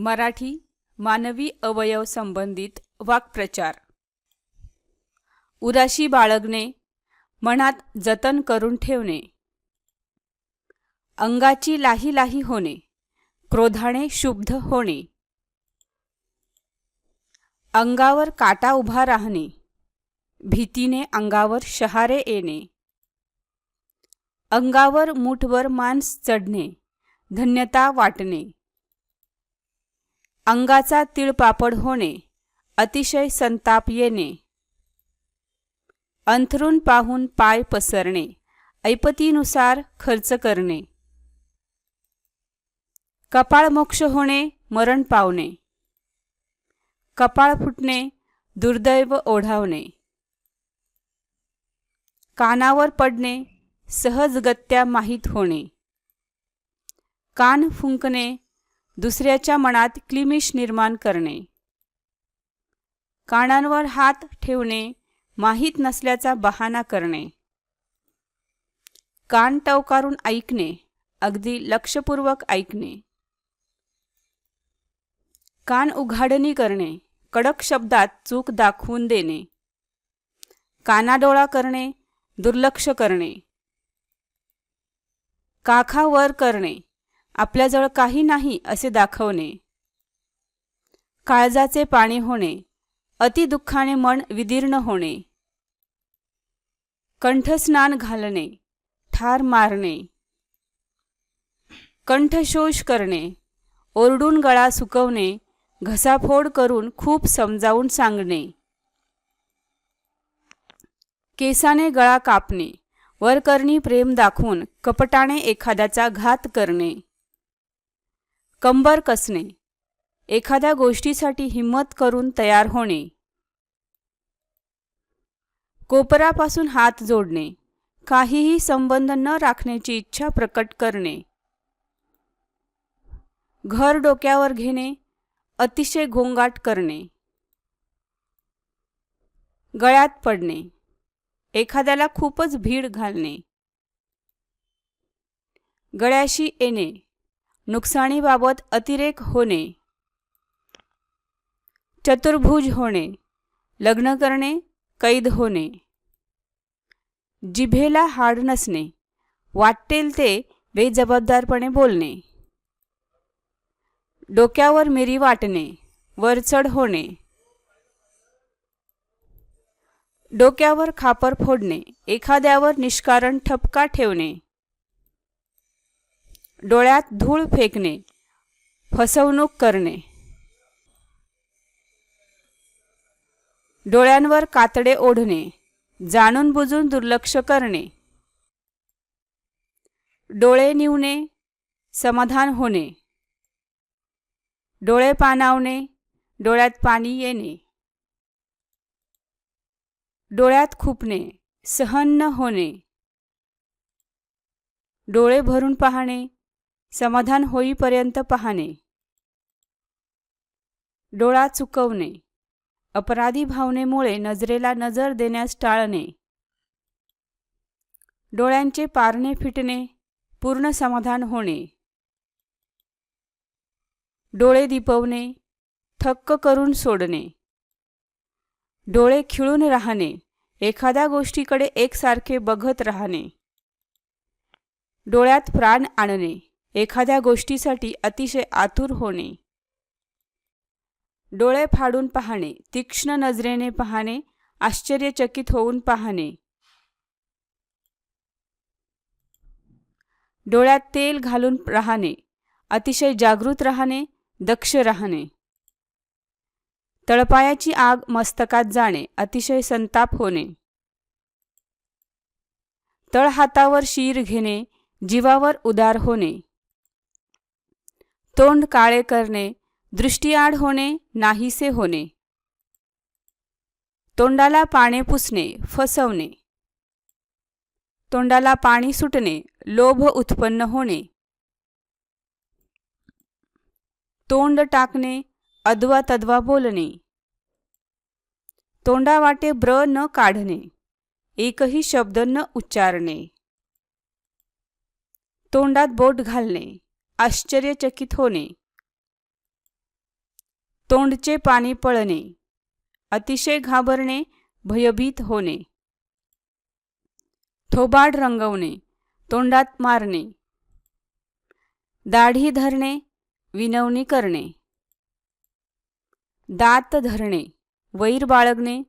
मराठी मानवी अवयव संबंधित वाक्प्रचार. उराशी बाळगणे मनात जतन करून ठेवणे. अंगाची लाही लाही होणे क्रोधाने शुब्ध होणे. अंगावर काटा उभा राहणे भीतीने अंगावर शहारे येणे. अंगावर मुठभर मांस चढणे धन्यता वाटणे. अंगाचा तिळपापड होणे अतिशय संताप येणे. अंथरून पाहून पाय पसरणे ऐपतीनुसार खर्च करणे. कपाळ मोक्ष होणे मरण पावणे. कपाळ फुटणे दुर्दैव ओढावणे. कानावर पडणे सहजगत्या माहीत होणे. कान फुंकणे दुसऱ्याच्या मनात क्लिमिश निर्माण करणे. कानांवर हात ठेवणे माहीत नसल्याचा बहाणा करणे. कान टवकारून ऐकणे अगदी लक्षपूर्वक ऐकणे. कान उघाडणी करणे कडक शब्दात चूक दाखवून देणे. कानाडोळा करणे दुर्लक्ष करणे. काखा वर करणे. आपल्याजवळ काही नाही असे दाखवणे. काळजाचे पाणी होणे. अतिदुःखाने मन विदीर्ण होणे. कंठस्नान घालणे. ठार मारणे. कंठशोष करणे. ओरडून गळा सुकवणे. घसाफोड करून खूप समजावून सांगणे. केसाने गळा कापणे. वरकरणी प्रेम दाखवून कपटाने एखाद्याचा घात करणे. कंबर कसणे. एखाद्या गोष्टीसाठी हिंमत करून तयार होणे. कोपरापासून हात जोडणे. काहीही संबंध न राखण्याची इच्छा प्रकट करणे. घर डोक्यावर घेणे. अतिशय गोंगाट करणे. गळ्यात पडणे. एखाद्याला खूपच भीड घालणे. गळ्याशी येणे. नुकसानीबाबत अतिरेक होणे. चतुर्भुज होणे. लग्न करणे कैद होणे. जिभेला हाड नसणे. वाटेल ते बेजबाबदारपणे बोलणे. डोक्यावर मिरी वाटणे. वरचढ होणे. डोक्यावर खापर फोडणे. एखाद्यावर निष्कारण ठपका ठेवणे. डोळ्यात धूळ फेकणे फसवणूक करणे. डोळ्यांवर कातडे ओढणे जाणून बुजून दुर्लक्ष करणे. डोळे निवणे समाधान होणे. डोळे पाणावणे डोळ्यात पाणी येणे. डोळ्यात खुपणे सहन न होणे. डोळे भरून पाहणे समाधान होईपर्यंत पाहणे. डोळा चुकवणे. अपराधी भावनेमुळे नजरेला नजर देण्यास टाळणे. डोळ्यांचे पारणे फिटणे. पूर्ण समाधान होणे. डोळे दिपवणे. थक्क करून सोडणे. डोळे खिळून राहणे. एखाद्या गोष्टीकडे एकसारखे बघत राहणे. डोळ्यात प्राण आणणे. एखाद्या गोष्टीसाठी अतिशय आतुर होणे. डोळे फाडून पाहणे तीक्ष्ण नजरेने पाहणे आश्चर्यचकित होऊन पाहणे. डोळ्यात तेल घालून राहणे अतिशय जागृत राहणे दक्ष राहणे. तळपायाची आग मस्तकात जाणे अतिशय संताप होणे. तळहातावर शीर घेणे जीवावर उदार होणे. तोंड काळे करणे दृष्टीआड होणे नाहीसे होणे. तोंडाला पाने पुसणे फसवणे. तोंडाला पाणी सुटणे लोभ उत्पन्न होणे. तोंड टाकणे अद्वा तद्वा बोलणे. तोंडावाटे ब्र न काढणे एकही शब्द न उच्चारणे. तोंडात बोट घालणे. आश्चर्यचकित होणे. तोंडचे पाणी पळणे. अतिशय घाबरणे भयभीत होणे. थोबाड रंगवणे. तोंडात मारणे. दाढी धरणे विनवणी करणे. दात धरणे वैर बाळगणे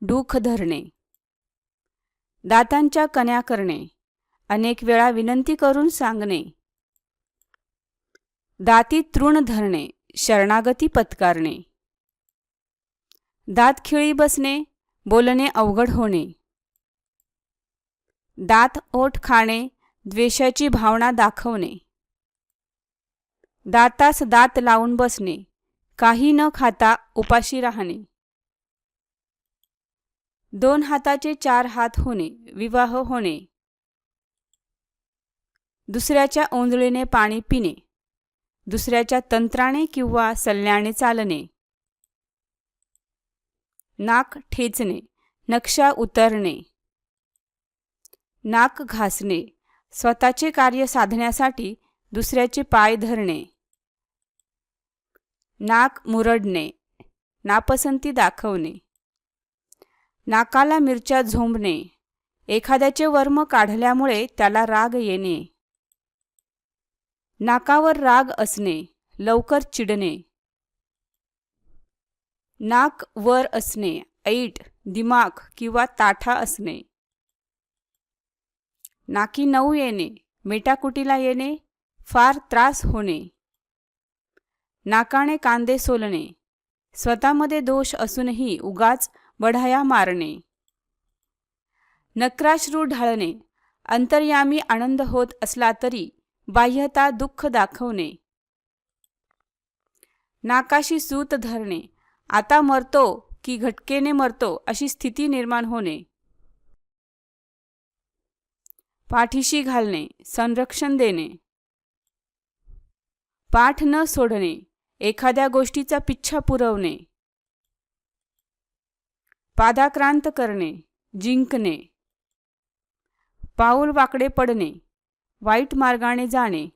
डूख धरणे. दातांच्या कण्या करणे. अनेक वेळा विनंती करून सांगणे. दाती तृण धरणे शरणागती पत्कारणे. दात खिळी बसणे बोलणे अवघड होणे. दात ओठ खाणे द्वेषाची भावना दाखवणे. दातास दात लावून बसणे काही न खाता उपाशी राहणे. दोन हाताचे चार हात होणे विवाह होणे. दुसऱ्याच्या ओंजळीने पाणी पिणे. दुसऱ्याच्या तंत्राने किंवा सल्ल्याने चालणे. नाक ठेचणे नक्षा उतरणे. नाक घासणे स्वतःचे कार्य साधण्यासाठी दुसऱ्याचे पाय धरणे. नाक मुरडणे नापसंती दाखवणे. नाकाला मिरच्या झोंबणे एखाद्याचे वर्म काढल्यामुळे त्याला राग येणे. नाकावर राग असणे लवकर चिडणे. नाक वर असणे ऐट दिमाग किंवा ताठा असणे. नाकी नऊ येणे मेटाकुटीला येणे फार त्रास होणे. नाकाने कांदे सोलणे स्वतःमध्ये दोष असूनही उगाच बढाया मारणे. नक्राश्रू ढाळणे अंतर्यामी आनंद होत असला तरी बाह्यता दुःख दाखवणे. नाकाशी सूत धरणे. आता मरतो की घटकेने मरतो अशी स्थिती निर्माण होणे. पाठीशी घालणे. संरक्षण देणे. पाठ न सोडणे. एखाद्या गोष्टीचा पिच्छा पुरवणे. पादाक्रांत करणे. जिंकणे. पाऊल वाकडे पडणे. वाईट मार्गाने जाणे.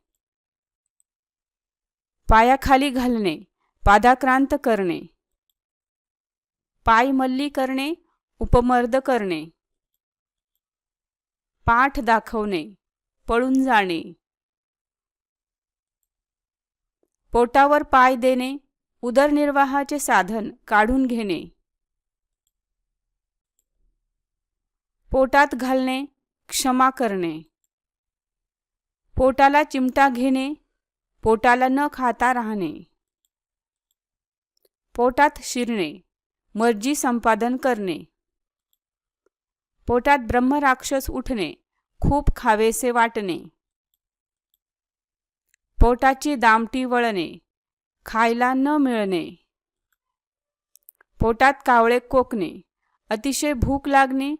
पायाखाली घालणे. पादाक्रांत करणे. पाय मल्ली करणे. उपमर्द करणे. पाठ दाखवणे. पळून जाणे. पोटावर पाय देणे. उदरनिर्वाहाचे साधन काढून घेणे. पोटात घालणे. क्षमा करणे. पोटाला चिमटा घेणे पोटाला न खाता राहणे. पोटात शिरणे मर्जी संपादन करणे. पोटात ब्रह्मराक्षस उठणे खूप खावेसे वाटणे. पोटाची दामटी वळणे खायला न मिळणे. पोटात कावळे कोकणे अतिशय भूक लागणे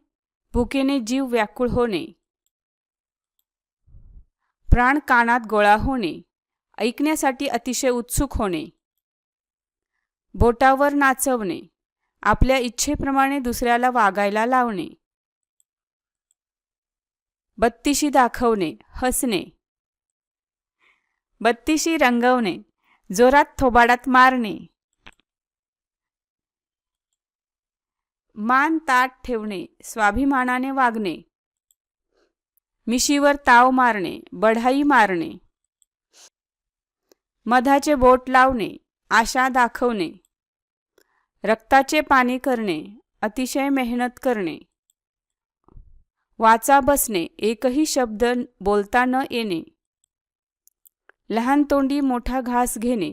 भुकेने जीव व्याकुळ होणे. प्राण कानात गोळा होणे ऐकण्यासाठी अतिशय उत्सुक होणे. बोटावर नाचवणे आपल्या इच्छेप्रमाणे दुसऱ्याला वागायला लावणे. बत्तीशी दाखवणे हसणे. बत्तीशी रंगवणे जोरात थोबाडात मारणे. मान ताट ठेवणे स्वाभिमानाने वागणे. मिशीवर ताव मारणे बढाई मारणे. मधाचे बोट लावणे आशा दाखवणे. रक्ताचे पाणी करणे अतिशय मेहनत करणे. वाचा बसणे एकही शब्द बोलता न येणे. लहान तोंडी मोठा घास घेणे.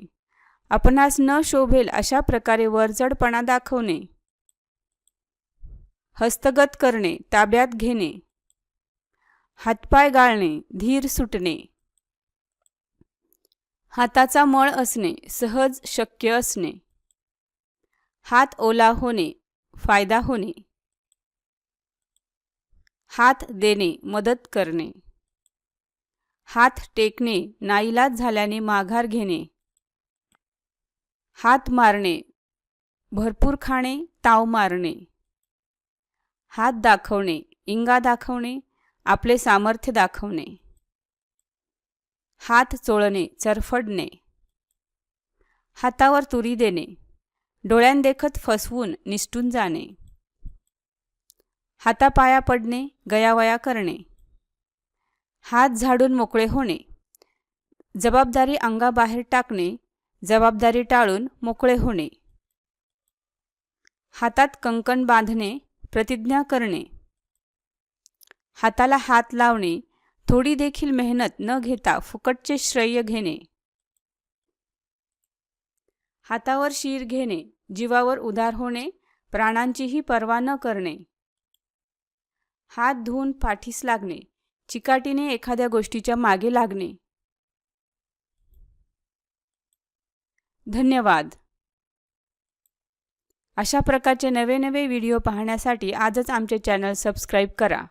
आपणास न शोभेल अशा प्रकारे वरचढपणा दाखवणे. हस्तगत करणे ताब्यात घेणे. हातपाय गाळणे धीर सुटणे. हाताचा मळ असणे सहज शक्य असणे. हात ओला होणे फायदा होणे. हात देणे मदत करणे. हात टेकणे नाईलाज झाल्याने माघार घेणे. हात मारणे भरपूर खाणे ताव मारणे. हात दाखवणे इंगा दाखवणे. आपले सामर्थ्य दाखवणे. हात चोळणे चरफडणे. हातावर तुरी देणे. डोळ्यांदेखत फसवून निष्ठून जाणे. हातापाया पडणे गयावया करणे. हात झाडून मोकळे होणे. जबाबदारी अंगाबाहेर टाकणे जबाबदारी टाळून मोकळे होणे. हातात कंकण बांधणे प्रतिज्ञा करणे. हाताला हात लावणे थोडी देखील मेहनत न घेता फुकटचे श्रेय घेणे. हातावर शीर घेणे जीवावर उदार होणे प्राणांचीही पर्वा न करणे. हात धुवून पाठीस लागणे चिकाटीने एखाद्या गोष्टीच्या मागे लागणे. धन्यवाद. अशा प्रकारचे नवे नवे व्हिडिओ पाहण्यासाठी आजच आमचे चॅनल सबस्क्राईब करा.